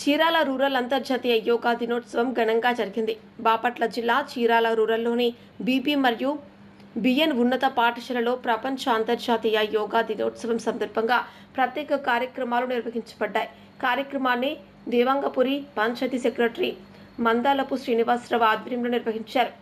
Chirala rural అంతర్జాతీయ యోగా దినోత్సవం ఘనంగా జరిగింది. బాపట్ల జిల్లా చీరాల రూరల్లోని బీపీ మరియు బిఎన్ ఉన్నత పాఠశాలలో ప్రపంచ అంతర్జాతీయ యోగా దినోత్సవం సందర్భంగా ప్రత్యేక కార్యక్రమాలు నిర్వహించబడ్డాయి. కార్యక్రమాన్ని దేవంగపురి పంచాయతీ సెక్రటరీ మందాలపు శ్రీనివాసరావు ఆధ్వర్యంలో నిర్వహించారు.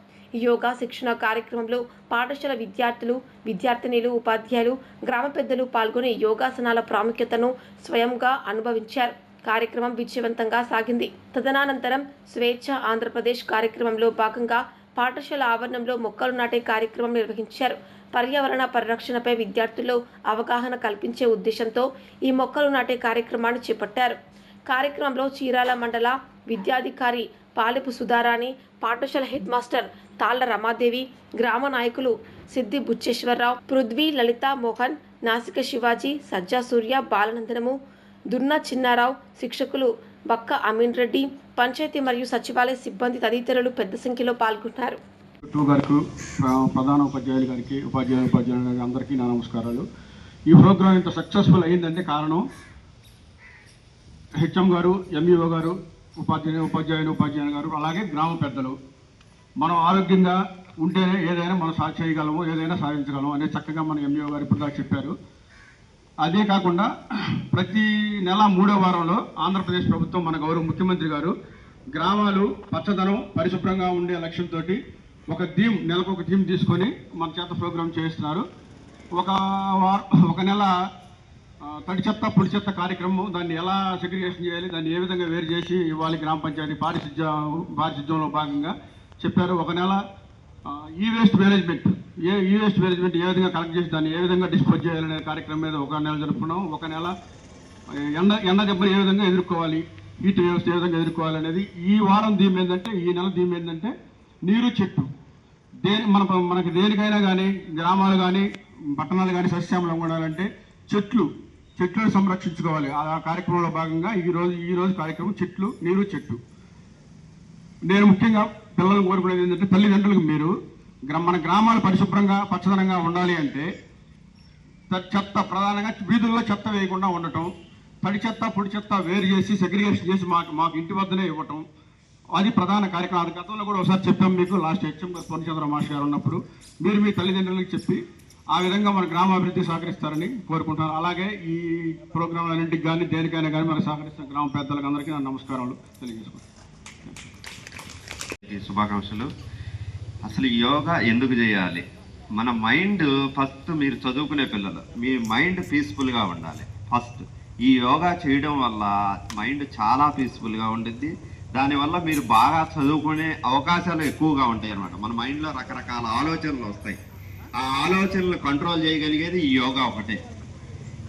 యోగా శిక్షణ కార్యక్రమంలో పాఠశాల విద్యార్థులు విద్యార్థినిలు ఉపాధ్యాయులు గ్రామ పెద్దలు పాల్గొని యోగాసనాల ప్రాముఖ్యతను స్వయంగా అనుభవించారు. కార్యక్రమం విజయవంతంగా సాగింది. తదనానంతరం స్వేచ్ఛ ఆంధ్రప్రదేశ్ కార్యక్రమంలో భాగంగా పాఠశాల ఆవరణంలో మొక్కలు నాటే కార్యక్రమం నిర్వహించారు. పర్యావరణ పరిరక్షణపై విద్యార్థుల్లో అవగాహన కల్పించే ఉద్దేశంతో ఈ మొక్కలు నాటే కార్యక్రమాన్ని చేపట్టారు. కార్యక్రమంలో చీరాల మండల విద్యాధికారి పాలెపు సుధారాణి పాఠశాల హెడ్ మాస్టర్ తాళ్ళ రమాదేవి గ్రామ నాయకులు సిద్ది బుచ్చేశ్వరరావు పృథ్వీ లలిత మోహన్ నాసిక శివాజీ సజ్జా సూర్య బాలనందనము దున్నా చిన్నారావు శిక్షకులు బక్క అమీన్ రెడ్డి పంచాయతీ మరియు సచివాలయ సిబ్బంది తదితరులు పెద్ద సంఖ్యలో పాల్గొన్నారు. గారికి ప్రధాన ఉపాధ్యాయులు గారికి ఉపాధ్యాయులు ఉపాధ్యాయులు గారికి అందరికీ నా నమస్కారాలు. ఈ ప్రోగ్రాం ఇంత సక్సెస్ఫుల్ అయిందంటే కారణం హెచ్ఎం గారు ఎంఈఓ గారు ఉపాధ్యాయులు ఉపాధ్యాయులు ఉపాధ్యాయులు గారు అలాగే గ్రామ పెద్దలు. మనం ఆరోగ్యంగా ఉంటేనే ఏదైనా మనం సా చేయగలము ఏదైనా సాధించగలము అనేది చక్కగా మన ఎంఈఓ గారు ఇప్పుడు చెప్పారు. అదే కాకుండా ప్రతి నెల మూడో వారంలో ఆంధ్రప్రదేశ్ ప్రభుత్వం మన గౌరవ ముఖ్యమంత్రి గారు గ్రామాలు పచ్చదనం పరిశుభ్రంగా ఉండే లక్ష్యంతో ఒక థీమ్ నెలకు ఒక థీమ్ తీసుకొని మన చేత ప్రోగ్రామ్ చేస్తున్నారు ఒక ఒక నెల తడి చెత్త పొడి చెత్త కార్యక్రమం దాన్ని ఎలా సెగ్రిగేషన్ చేయాలి దాన్ని ఏ విధంగా వేరు చేసి ఇవ్వాలి గ్రామ పంచాయతీ పారిశుద్ధ్య పారిశుద్ధ్యంలో భాగంగా చెప్పారు. ఒక నెల ఈ వేస్ట్ మేనేజ్మెంట్ ఏ ఈ వేస్ట్ మేనేజ్మెంట్ ఏ విధంగా కలెక్ట్ చేసి దాన్ని ఏ విధంగా డిస్పోజ్ చేయాలనే కార్యక్రమం మీద ఒక నెల జరుపుకున్నాం. ఒక నెల ఎండ ఎండ దెబ్బలు ఏ విధంగా ఎదుర్కోవాలి? హీట్ వ్యవస్థ ఏ విధంగా ఎదుర్కోవాలి అనేది ఈ వారం థీమ్ ఏంటంటే ఈ నెల థీమ్ ఏంటంటే నీరు చెట్టు. దేని మన మనకి దేనికైనా కానీ గ్రామాలు కానీ పట్టణాలు కానీ సస్యామలంగా ఉండాలంటే చెట్లు చెట్లను సంరక్షించుకోవాలి. ఆ కార్యక్రమంలో భాగంగా ఈ రోజు ఈ రోజు కార్యక్రమం చెట్లు నీరు చెట్టు. నేను ముఖ్యంగా పిల్లలను కోరుకునేది ఏంటంటే తల్లిదండ్రులకు మీరు మన గ్రామాలు పరిశుభ్రంగా పచ్చదనంగా ఉండాలి అంటే చెత్త ప్రధానంగా వీధుల్లో చెత్త వేయకుండా ఉండటం తడి చెత్త పొడి చెత్త వేరు చేసి సెగ్రిగేషన్ చేసి మాకు మాకు ఇంటి వద్దనే ఇవ్వటం. అది ప్రధాన కార్యక్రమం. అది గతంలో కూడా ఒకసారి చెప్పాం మీకు లాస్ట్ హెచ్ఎం పూర్ణచంద్ర మాస్టర్ గారు ఉన్నప్పుడు. మీరు మీ తల్లిదండ్రులకు చెప్పి ఆ విధంగా మన గ్రామాభివృద్ధి సహకరిస్తారని కోరుకుంటున్నాను అలాగే ఈ ప్రోగ్రాం అన్నింటికి కానీ దేనికైనా కానీ మనకు సహకరిస్తున్న గ్రామ పెద్దలకు అందరికీ నా నమస్కారాలు తెలియజేసుకుంటాను శుభాకాంక్షలు. అసలు యోగా ఎందుకు చేయాలి? మన మైండ్ ఫస్ట్ మీరు చదువుకునే పిల్లలు. మీ మైండ్ పీస్ఫుల్గా ఉండాలి. ఫస్ట్. ఈ యోగా చేయడం వల్ల మైండ్ చాలా పీస్ఫుల్గా ఉండిద్ది. దానివల్ల మీరు బాగా చదువుకునే అవకాశాలు ఎక్కువగా ఉంటాయి అన్నమాట. మన మైండ్లో రకరకాల ఆలోచనలు వస్తాయి. ఆ ఆలోచనలు కంట్రోల్ చేయగలిగేది ఈ యోగా ఒకటే.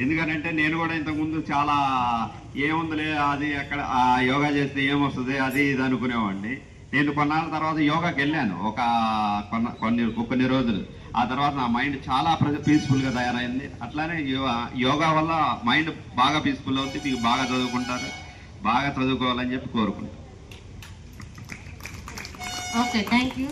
ఎందుకంటే నేను కూడా ఇంతకుముందు చాలా ఏముందిలే అది అక్కడ ఆ యోగా చేస్తే ఏమొస్తుంది అది ఇది అనుకునేవాడిని. నేను కొన్నాళ్ళ తర్వాత యోగాకి వెళ్ళాను. ఒక కొన్న కొన్ని కొన్ని రోజులు. ఆ తర్వాత నా మైండ్ చాలా పీస్ఫుల్గా తయారైంది. అట్లానే యోగా వల్ల మైండ్ బాగా పీస్ఫుల్ అవుతుంది మీకు బాగా చదువుకుంటారు. బాగా చదువుకోవాలని చెప్పి కోరుకుంటాను ఓకే థ్యాంక్ యూ